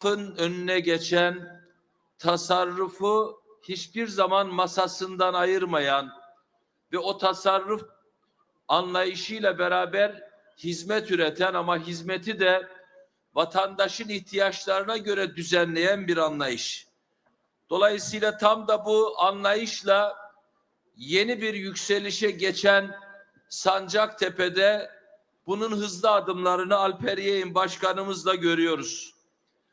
tasarrufun önüne geçen, tasarrufu hiçbir zaman masasından ayırmayan ve o tasarruf anlayışıyla beraber hizmet üreten ama hizmeti de vatandaşın ihtiyaçlarına göre düzenleyen bir anlayış. Dolayısıyla tam da bu anlayışla yeni bir yükselişe geçen Sancaktepe'de bunun hızlı adımlarını Alper Yeğen başkanımızla görüyoruz.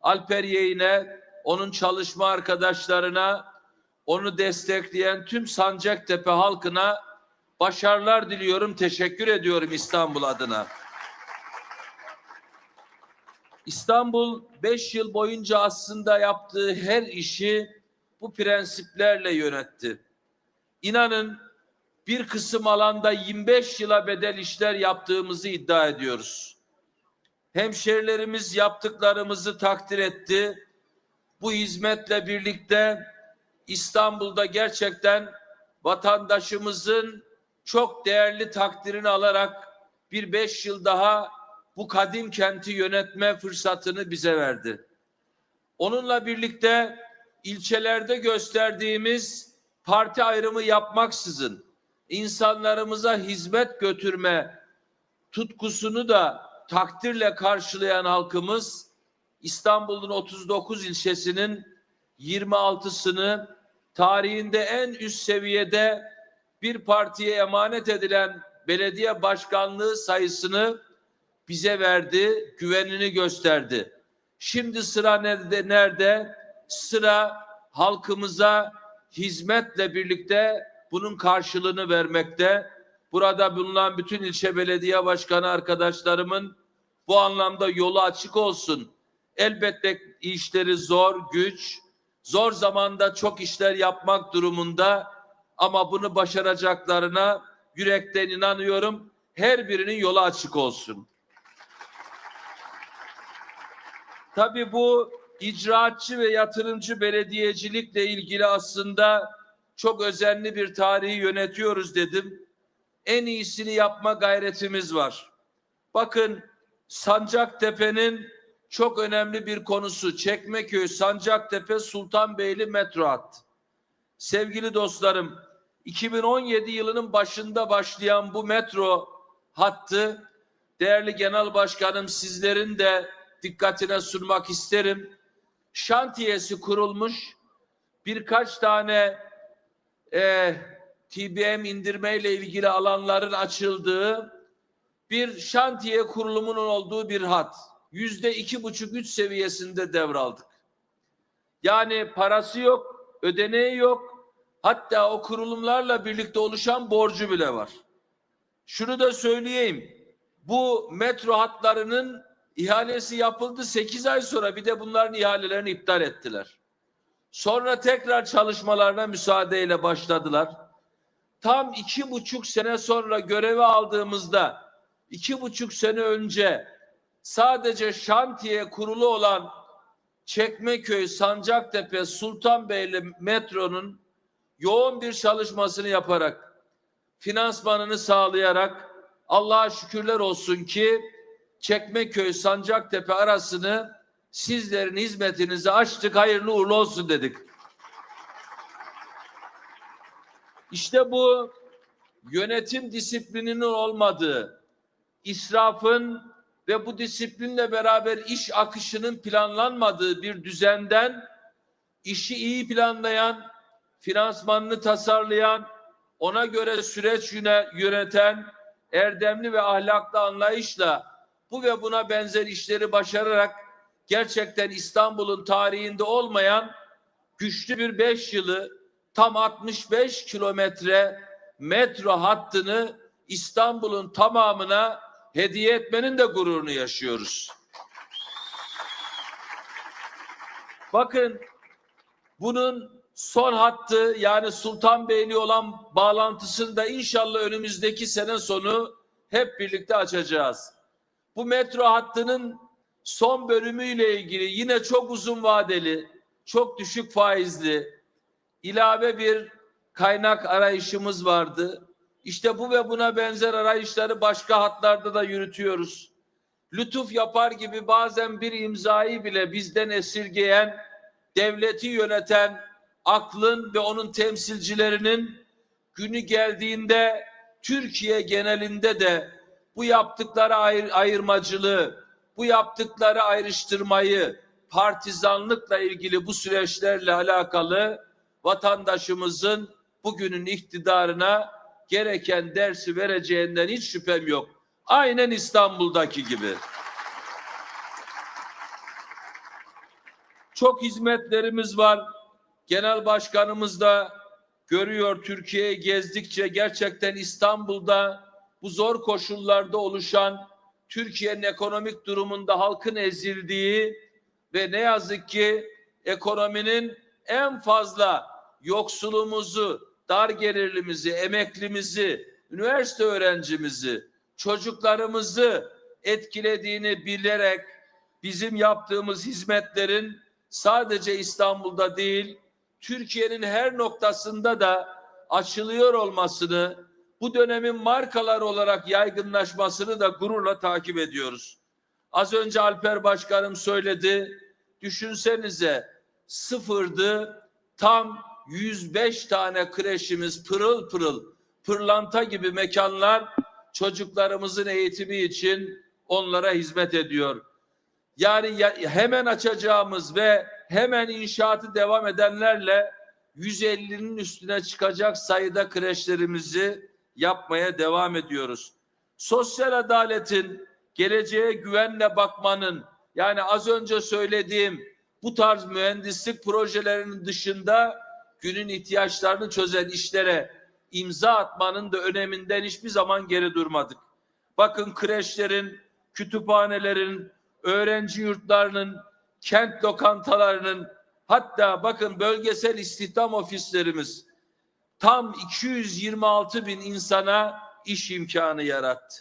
Alper Yeğen'e, onun çalışma arkadaşlarına, onu destekleyen tüm Sancaktepe halkına başarılar diliyorum, teşekkür ediyorum İstanbul adına. İstanbul 5 yıl boyunca aslında yaptığı her işi bu prensiplerle yönetti. İnanın bir kısım alanda 25 yıla bedel işler yaptığımızı iddia ediyoruz. Hemşerilerimiz yaptıklarımızı takdir etti. Bu hizmetle birlikte İstanbul'da gerçekten vatandaşımızın çok değerli takdirini alarak bir beş yıl daha bu kadim kenti yönetme fırsatını bize verdi. Onunla birlikte ilçelerde gösterdiğimiz parti ayrımı yapmaksızın insanlarımıza hizmet götürme tutkusunu da takdirle karşılayan halkımız İstanbul'un 39 ilçesinin 26'sını tarihinde en üst seviyede bir partiye emanet edilen belediye başkanlığı sayısını bize verdi, güvenini gösterdi. Şimdi sıra nerede? Nerede? Sıra halkımıza hizmetle birlikte bunun karşılığını vermekte. Burada bulunan bütün ilçe belediye başkanı arkadaşlarımın bu anlamda yolu açık olsun. Elbette işleri zor, güç, zor zamanda çok işler yapmak durumunda ama bunu başaracaklarına yürekten inanıyorum. Her birinin yolu açık olsun. Tabii bu icraatçı ve yatırımcı belediyecilikle ilgili aslında çok özenli bir tarihi yönetiyoruz dedim. En iyisini yapma gayretimiz var. Bakın Sancaktepe'nin çok önemli bir konusu Çekmeköy Sancaktepe Sultanbeyli metro hattı. Sevgili dostlarım 2017 yılının başında başlayan bu metro hattı değerli genel başkanım sizlerin de dikkatine sunmak isterim. Şantiyesi kurulmuş birkaç tane e, TBM indirmeyle ilgili alanların açıldığı bir şantiye kurulumunun olduğu bir hat. Yüzde iki buçuk üç seviyesinde devraldık. Yani parası yok, ödeneği yok. Hatta o kurulumlarla birlikte oluşan borcu bile var. Şunu da söyleyeyim. Bu metro hatlarının ihalesi yapıldı 8 ay sonra bir de bunların ihalelerini iptal ettiler. Sonra tekrar çalışmalarına müsaadeyle başladılar. Tam iki buçuk sene sonra görevi aldığımızda iki buçuk sene önce sadece şantiye kurulu olan Çekmeköy, Sancaktepe, Sultanbeyli metronun yoğun bir çalışmasını yaparak, finansmanını sağlayarak Allah'a şükürler olsun ki Çekmeköy, Sancaktepe arasını sizlerin hizmetinize açtık, hayırlı uğurlu olsun dedik. İşte bu yönetim disiplininin olmadığı, israfın ve bu disiplinle beraber iş akışının planlanmadığı bir düzenden işi iyi planlayan, finansmanını tasarlayan, ona göre süreç yöneten, erdemli ve ahlaklı anlayışla bu ve buna benzer işleri başararak gerçekten İstanbul'un tarihinde olmayan güçlü bir beş yılı tam 65 kilometre metro hattını İstanbul'un tamamına hediye etmenin de gururunu yaşıyoruz. Bakın bunun son hattı yani Sultanbeyli olan bağlantısını da inşallah önümüzdeki sene sonu hep birlikte açacağız. Bu metro hattının son bölümüyle ilgili yine çok uzun vadeli, çok düşük faizli ilave bir kaynak arayışımız vardı. İşte bu ve buna benzer arayışları başka hatlarda da yürütüyoruz. lütuf yapar gibi bazen bir imzayı bile bizden esirgeyen, devleti yöneten aklın ve onun temsilcilerinin günü geldiğinde Türkiye genelinde de bu yaptıkları ayır, ayırmacılığı, bu yaptıkları ayrıştırmayı, partizanlıkla ilgili bu süreçlerle alakalı vatandaşımızın bugünün iktidarına gereken dersi vereceğinden hiç şüphem yok. Aynen İstanbul'daki gibi. Çok hizmetlerimiz var. Genel başkanımız da görüyor Türkiye'yi gezdikçe gerçekten İstanbul'da bu zor koşullarda oluşan Türkiye'nin ekonomik durumunda halkın ezildiği ve ne yazık ki ekonominin en fazla yoksulumuzu, dar gelirlimizi, emeklimizi, üniversite öğrencimizi, çocuklarımızı etkilediğini bilerek bizim yaptığımız hizmetlerin sadece İstanbul'da değil, Türkiye'nin her noktasında da açılıyor olmasını, bu dönemin markalar olarak yaygınlaşmasını da gururla takip ediyoruz. Az önce Alper Başkanım söyledi. Düşünsenize sıfırdı tam 105 tane kreşimiz pırıl pırıl pırlanta gibi mekanlar çocuklarımızın eğitimi için onlara hizmet ediyor. Yani ya- hemen açacağımız ve hemen inşaatı devam edenlerle 150'nin üstüne çıkacak sayıda kreşlerimizi yapmaya devam ediyoruz. Sosyal adaletin, geleceğe güvenle bakmanın, yani az önce söylediğim bu tarz mühendislik projelerinin dışında günün ihtiyaçlarını çözen işlere imza atmanın da öneminden hiçbir zaman geri durmadık. Bakın kreşlerin, kütüphanelerin, öğrenci yurtlarının, kent lokantalarının, hatta bakın bölgesel istihdam ofislerimiz tam 226 bin insana iş imkanı yarattı.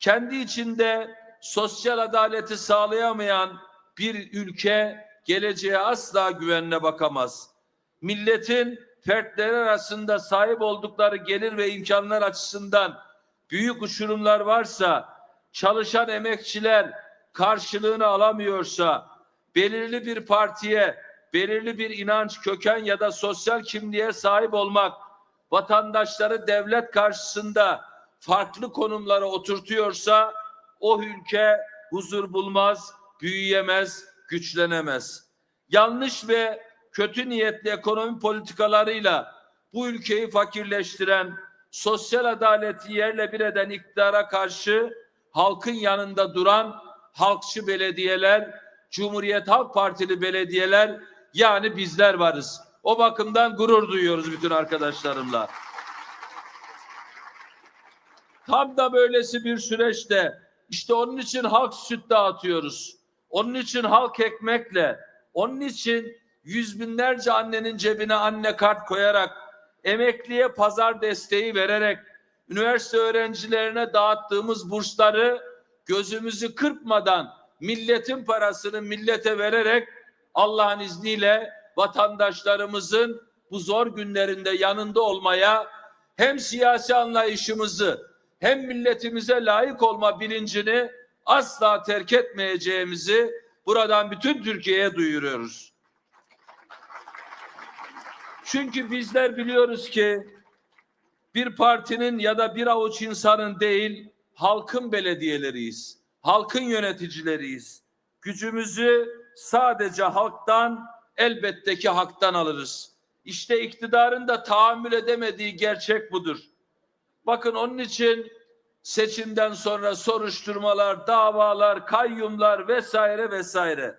Kendi içinde sosyal adaleti sağlayamayan bir ülke geleceğe asla güvenle bakamaz. Milletin fertleri arasında sahip oldukları gelir ve imkanlar açısından büyük uçurumlar varsa, çalışan emekçiler karşılığını alamıyorsa, belirli bir partiye, belirli bir inanç, köken ya da sosyal kimliğe sahip olmak, vatandaşları devlet karşısında farklı konumlara oturtuyorsa, o ülke huzur bulmaz, büyüyemez, güçlenemez. Yanlış ve kötü niyetli ekonomi politikalarıyla bu ülkeyi fakirleştiren, sosyal adaleti yerle bir eden iktidara karşı halkın yanında duran halkçı belediyeler, Cumhuriyet Halk Partili belediyeler yani bizler varız. O bakımdan gurur duyuyoruz bütün arkadaşlarımla. Tam da böylesi bir süreçte işte onun için halk süt dağıtıyoruz. Onun için halk ekmekle, onun için yüz binlerce annenin cebine anne kart koyarak, emekliye pazar desteği vererek, üniversite öğrencilerine dağıttığımız bursları gözümüzü kırpmadan milletin parasını millete vererek Allah'ın izniyle vatandaşlarımızın bu zor günlerinde yanında olmaya hem siyasi anlayışımızı hem milletimize layık olma bilincini asla terk etmeyeceğimizi buradan bütün Türkiye'ye duyuruyoruz. Çünkü bizler biliyoruz ki bir partinin ya da bir avuç insanın değil, halkın belediyeleriyiz. Halkın yöneticileriyiz. Gücümüzü sadece halktan, elbette ki haktan alırız. İşte iktidarın da tahammül edemediği gerçek budur. Bakın onun için seçimden sonra soruşturmalar, davalar, kayyumlar vesaire vesaire.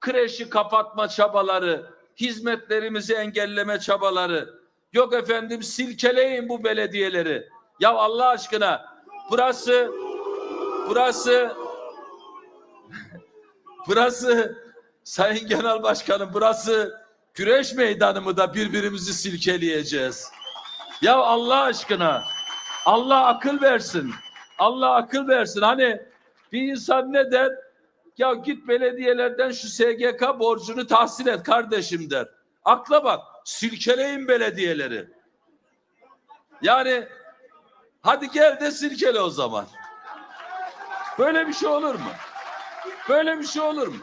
Kreşi kapatma çabaları, hizmetlerimizi engelleme çabaları. Yok efendim silkeleyin bu belediyeleri. Ya Allah aşkına burası burası burası Sayın Genel Başkanım burası güreş meydanı mı da birbirimizi silkeleyeceğiz? Ya Allah aşkına Allah akıl versin. Allah akıl versin. Hani bir insan ne der? Ya git belediyelerden şu SGK borcunu tahsil et kardeşim der. Akla bak. Silkeleyin belediyeleri. Yani hadi gel de silkele o zaman. Böyle bir şey olur mu? Böyle bir şey olur mu?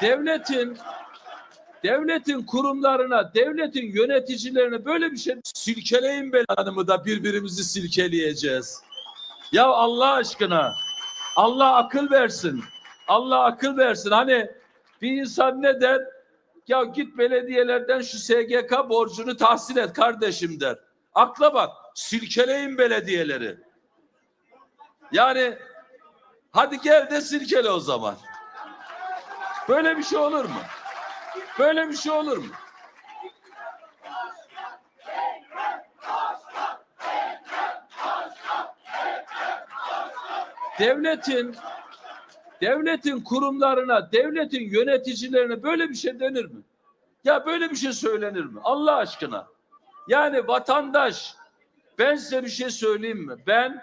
Devletin devletin kurumlarına, devletin yöneticilerine böyle bir şey silkeleyin belanımı da birbirimizi silkeleyeceğiz. Ya Allah aşkına Allah akıl versin. Allah akıl versin. Hani bir insan ne der? Ya git belediyelerden şu SGK borcunu tahsil et kardeşim der. Akla bak. Silkeleyin belediyeleri. Yani hadi gel de silkele o zaman. Böyle bir şey olur mu? Böyle bir şey olur mu? Devletin devletin kurumlarına, devletin yöneticilerine böyle bir şey denir mi? Ya böyle bir şey söylenir mi? Allah aşkına. Yani vatandaş ben size bir şey söyleyeyim mi? Ben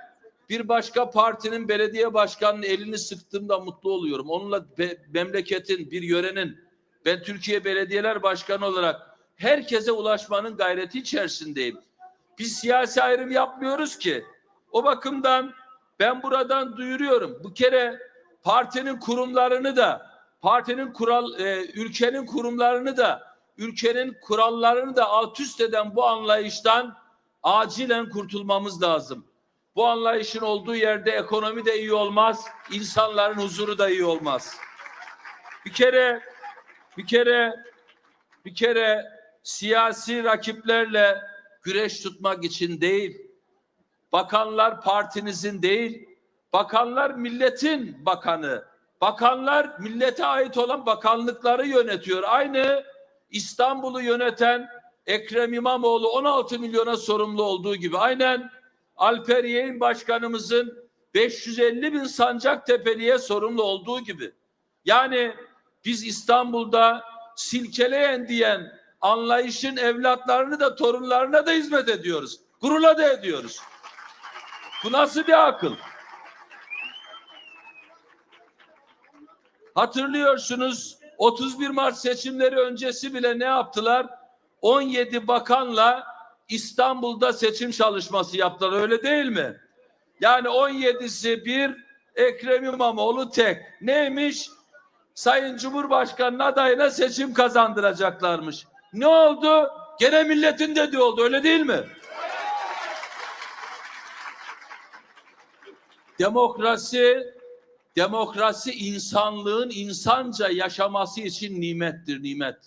bir başka partinin belediye başkanının elini sıktığımda mutlu oluyorum. Onunla be- memleketin, bir yörenin ben Türkiye Belediyeler Başkanı olarak herkese ulaşmanın gayreti içerisindeyim. Biz siyasi ayrım yapmıyoruz ki. O bakımdan ben buradan duyuruyorum. Bu kere partinin kurumlarını da, partinin kural, e, ülkenin kurumlarını da, ülkenin kurallarını da alt üst eden bu anlayıştan acilen kurtulmamız lazım. Bu anlayışın olduğu yerde ekonomi de iyi olmaz, insanların huzuru da iyi olmaz. Bir kere, bir kere, bir kere siyasi rakiplerle güreş tutmak için değil, bakanlar partinizin değil, bakanlar milletin bakanı. Bakanlar millete ait olan bakanlıkları yönetiyor. Aynı İstanbul'u yöneten Ekrem İmamoğlu 16 milyona sorumlu olduğu gibi. Aynen Alper Yeğen Başkanımızın 550 bin Sancaktepe'liye sorumlu olduğu gibi. Yani biz İstanbul'da silkeleyen diyen anlayışın evlatlarını da torunlarına da hizmet ediyoruz. Gururla da ediyoruz. Bu nasıl bir akıl? Hatırlıyorsunuz 31 Mart seçimleri öncesi bile ne yaptılar? 17 bakanla İstanbul'da seçim çalışması yaptılar öyle değil mi? Yani 17'si bir Ekrem İmamoğlu tek. Neymiş? Sayın Cumhurbaşkanı adayına seçim kazandıracaklarmış. Ne oldu? Gene milletin dediği oldu öyle değil mi? Demokrasi demokrasi insanlığın insanca yaşaması için nimettir nimet.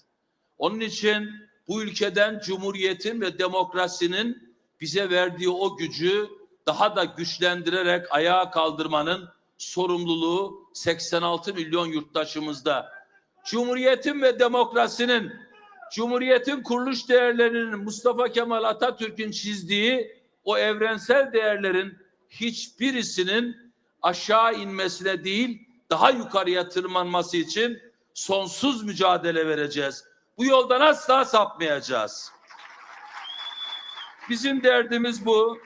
Onun için bu ülkeden cumhuriyetin ve demokrasinin bize verdiği o gücü daha da güçlendirerek ayağa kaldırmanın sorumluluğu 86 milyon yurttaşımızda. Cumhuriyetin ve demokrasinin, Cumhuriyetin kuruluş değerlerinin Mustafa Kemal Atatürk'ün çizdiği o evrensel değerlerin hiçbirisinin aşağı inmesine değil, daha yukarıya tırmanması için sonsuz mücadele vereceğiz. Bu yoldan asla sapmayacağız. Bizim derdimiz bu.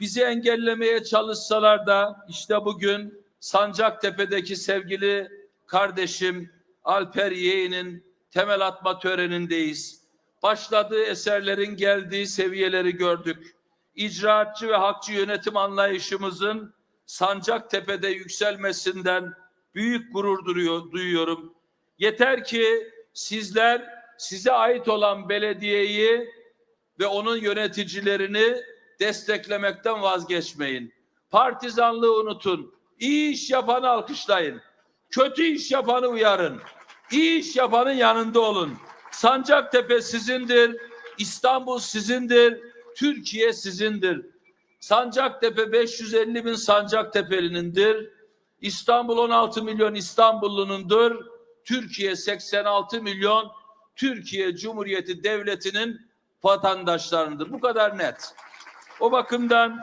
Bizi engellemeye çalışsalar da işte bugün Sancaktepe'deki sevgili kardeşim Alper Yeğen'in temel atma törenindeyiz. Başladığı eserlerin geldiği seviyeleri gördük. İcraatçı ve hakçı yönetim anlayışımızın Sancaktepe'de yükselmesinden büyük gurur duyuyorum. Yeter ki sizler size ait olan belediyeyi ve onun yöneticilerini desteklemekten vazgeçmeyin. Partizanlığı unutun. İyi iş yapanı alkışlayın. Kötü iş yapanı uyarın. İyi iş yapanın yanında olun. Sancaktepe sizindir. İstanbul sizindir. Türkiye sizindir. Sancaktepe 550 bin Sancaktepe'linindir. İstanbul 16 milyon İstanbullunundur. Türkiye 86 milyon Türkiye Cumhuriyeti Devleti'nin vatandaşlarındır. Bu kadar net. O bakımdan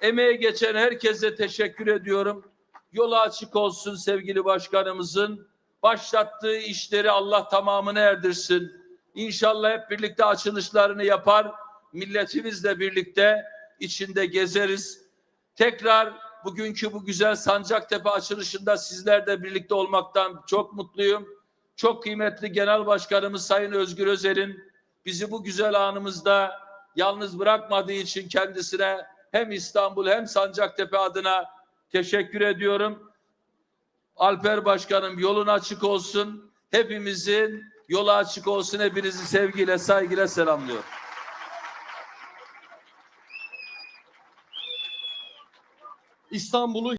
emeğe geçen herkese teşekkür ediyorum. Yolu açık olsun sevgili başkanımızın. Başlattığı işleri Allah tamamını erdirsin. İnşallah hep birlikte açılışlarını yapar. Milletimizle birlikte içinde gezeriz. Tekrar bugünkü bu güzel Sancaktepe açılışında sizlerle birlikte olmaktan çok mutluyum. Çok kıymetli Genel Başkanımız Sayın Özgür Özel'in bizi bu güzel anımızda yalnız bırakmadığı için kendisine hem İstanbul hem Sancaktepe adına teşekkür ediyorum. Alper Başkanım yolun açık olsun. Hepimizin yolu açık olsun. Hepinizi sevgiyle, saygıyla selamlıyorum. İstanbul'u